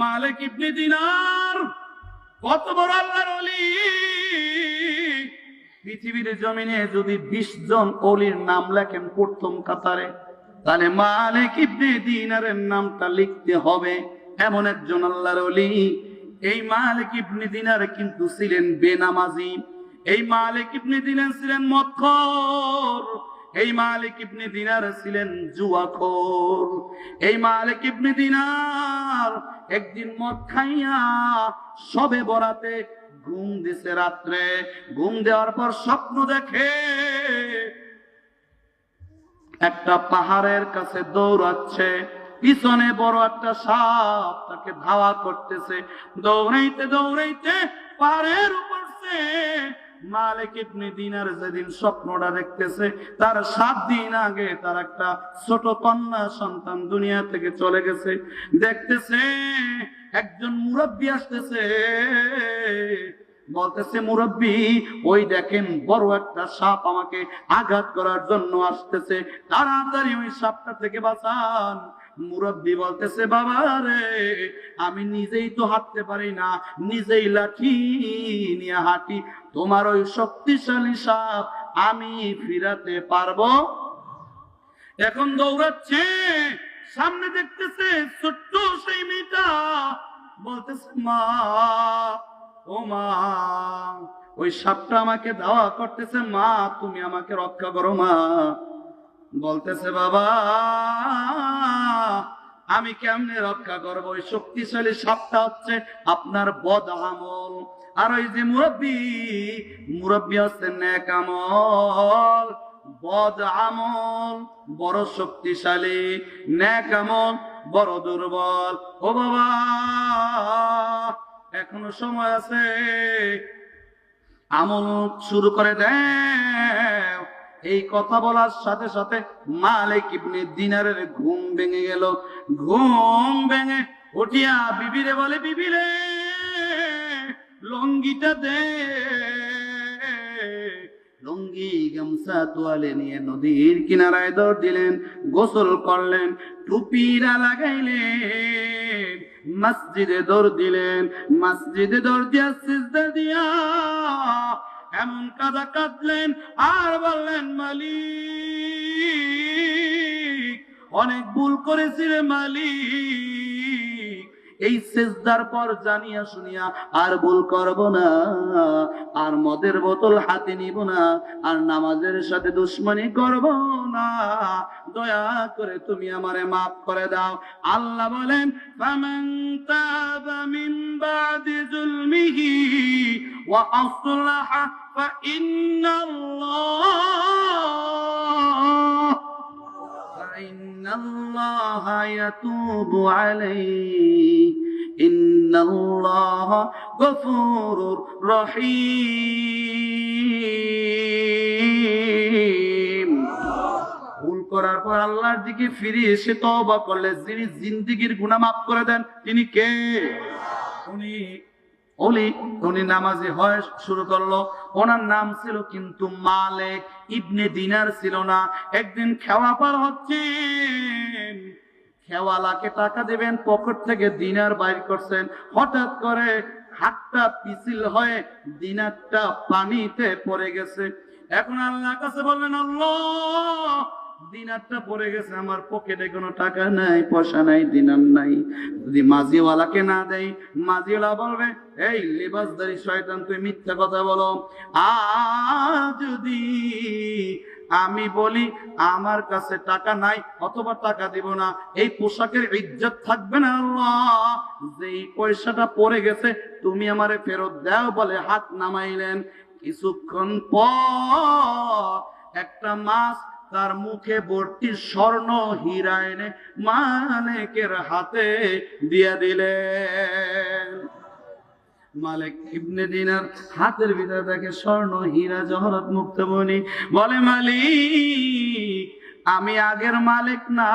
মালিক ইবনে দিনার। কত বড় আল্লাহর অলি পৃথিবীর জমিনে যদি বিশ জন অলির নাম লেখেন প্রথম কাতারে, তাহলে মালিক ইবনে দিনারের নামটা লিখতে হবে। এমন একজন আল্লাহর অলি এই মালিক ইবনে দিনার কিন্তু ছিলেন বেনামাজি। এই মালিক ইবনে দিনার ছিলেন মৎখর। এই মালিক ইবনে দিনার ছিলেন জুয়াখোর। এই মালিক ইবনে দিনার একদিন মদ খাইয়া সবে বরাতে ঘুম দিছে রাত্রে। ঘুম দেওয়ার পর স্বপ্ন দেখে একটা পাহাড়ের কাছে দৌড়াচ্ছে। পিছনে বড় একটা সাপ তাকে ধাওয়া করতেছে। দৌড়াইতে দৌড়াইতে পাহাড়ের উপর সে যেদিন স্বপ্নটা দেখতেছে, তার সাত দিন আগে তার একটা ছোট কন্যা সন্তান দুনিয়া থেকে চলে গেছে। দেখতেছে, একজন মুরব্বী আসতেছে। বলতেছে, মুরব্বী, ওই দেখেন বড় একটা সাপ আমাকে আঘাত করার জন্য আসতেছে। তাড়াতাড়ি ওই সাপটা থেকে বাঁচান। মুরব্বী বলতেছে, বাবা রে, আমি নিজেই তো হাঁটতে পারি না, নিজেই লাঠি নিয়ে হাঁটি। তোমার ওই শক্তিশালী সাপ আমি ফিরাতে পারব? এখন দৌড়াচ্ছে, সামনে দেখতেছে ছোট্ট সেই মেয়েটা। বলতেছে, মা, ও মা, ওই সাপটা আমাকে দাওয়া করতেছে, মা, তুমি আমাকে রক্ষা করো, মা। বলতেছে, বাবা, আমি কেমনে রক্ষা করব? ওই শক্তিশালী সাপটা হচ্ছে আপনার বদ আমল। আর ওই যে মুরব্বী মুরব্বী হচ্ছে ন্যাক আমল। বদ আমল, বড় শক্তিশালী। ন্যাক আমল, বড় দুর্বল। ও বাবা, এখনও সময় আছে। আমল শুরু করে দেয় এই কথা বলার সাথে সাথে মালিক ইবনে দিনারের ঘুম ভেঙে গেল। ঘুম ভেঙে উঠিয়া বিবিরে বলে, বিবিরে, লঙ্গিটা দে। লঙ্গি, গামছা, তোয়ালে নিয়ে নদীর কিনারায় দৌড় দিলেন, গোসল করলেন, টুপিরা লাগাইলেন, মসজিদে দৌড় দিলেন, মসজিদে দৌড় দিয়া সিজদা দিয়া এমন কাদা কাঁদলেন আর বললেন, মালিক, অনেক ভুল করেছিলে মালিক। এই সেজদার পর জানিয়া শুনিয়া আর ভুল করব না, আর মদের বোতল হাতে নিব না, আর নামাজের সাথে দুশ্মনী করব না। দয়া করে তুমি আমারে মাফ করে দাও। আল্লাহ বলেন, ফামান তাবা ফাইন্নাল্লাহ فإن الله يتوب عليه إن الله غفور رحيم ভুল করার পর আল্লাহর দিকে ফিরে এসে তওবা করলে যিনি জিন্দিগির গুনাহ মাফ করে দেন তিনি কে উনি অলি, উনি নামাজি হয় শুরু করল। ওনার নাম ছিল কিন্তু মালেক, ইবনে দিনার ছিল না। একদিন খেওয়া পার হচ্ছে খেওয়ালাকে টাকা দেবেন, পকেট থেকে দিনার বাইর করছেন। হঠাৎ করে হাতটা পিছিল হয়ে দিনারটা পানিতে পড়ে গেছে। এখন আল্লাহ কাছে বললেন, আল্লাহ দিনারটা পড়ে গেছে, আমার পকেটে কোনো টাকা নাই, পয়সা নাই, দিনার নাই। যদি মাঝিওয়ালাকে না দেয় মাঝিওয়ালা বলবে, এই লেবাসদারি শয়তান, তুই মিথ্যা কথা বলো। আ যদি আমি বলি, আমার কাছে টাকা নাই, অথবা টাকা দিব না, এই পোশাকের ইজ্জত থাকবে না আল্লাহ। যেই পয়সাটা পড়ে গেছে, তুমি আমারে ফেরত দাও বলে হাত নামাইলেন। কিছুক্ষণ পর একটা মাছ তার মুখে ভর্তি স্বর্ণ হীরা এনে মালিকের হাতে দিয়া দিলেন। মালিক ইবনে দিনার হাতের ভিতরে দেখে স্বর্ণ হীরা জহরত মুক্তমণি বলে, মালিক, আমি আগের মালিক না।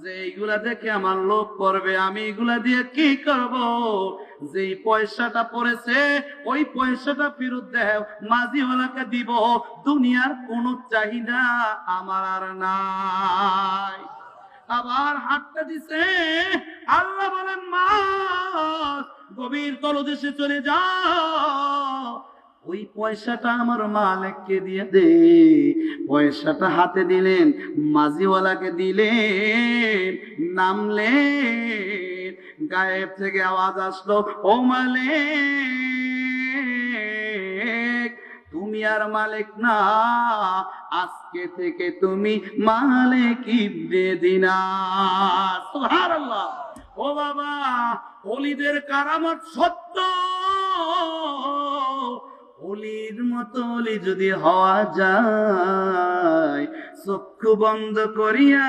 যে এইগুলা দেখে আমার লোভ করবে, আমি এগুলা দিয়ে কি করব? যেই পয়সাটা পড়েছে, ওই পয়সাটা ফেরত দেও, মাঝিওয়ালাকে দিব, দুনিয়ার কোনো চাহিদা আমার আর নাই। আবার হাতটা দিছে, আল্লাহ বলেন মাছ গভীর তলদেশে চলে যাও। ওই পয়সাটা আমার মালিককে দিয়ে দে। পয়সাটা হাতে দিলেন, মাঝিওয়ালাকে দিলেন, নামলেন। গায়েব থেকে আওয়াজ আসলো, ও মালিক, তুমি আর মালিক না, আজকে থেকে তুমি মালিক ইবনে দিনার সুবহানাল্লাহ। ও বাবা, অলিদের কারামত সত্য। অলির মতো অলি যদি হওয়া যায়, চক্ষু বন্ধ করিয়া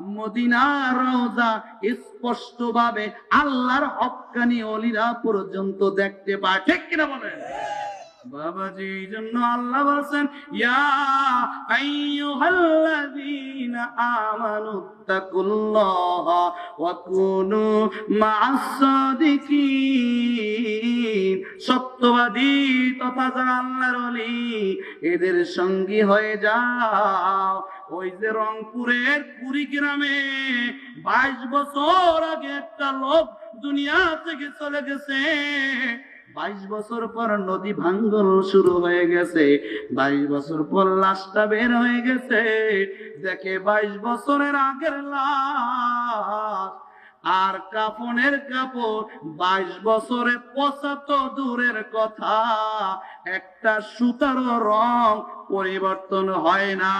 মদিনার রওজা স্পষ্ট ভাবে আল্লাহর হক্কানি অলিরা পর্যন্ত দেখতে পায়। ঠিক কিনা বলেন? বাবাজি জন্য আল্লাহ বলছেন, ইয়া সত্যবাদী তথা যারা আল্লাহর ওলি। এদের সঙ্গী হয়ে যাও। ওই যে রংপুরের কুড়িগ্রামে বাইশ বছর আগে একটা লোক দুনিয়া থেকে চলে গেছে। বাইশ বছর পর নদী ভাঙ্গন শুরু হয়ে গেছে। বাইশ বছর পর লাশটা বের হয়ে গেছে। দেখে বাইশ বছরের আগের লাশ। আর কাপনের কাপড় বাইশ বছরে পঁচাত দূরের কথা। একটা সুতারও রং পরিবর্তন হয় না।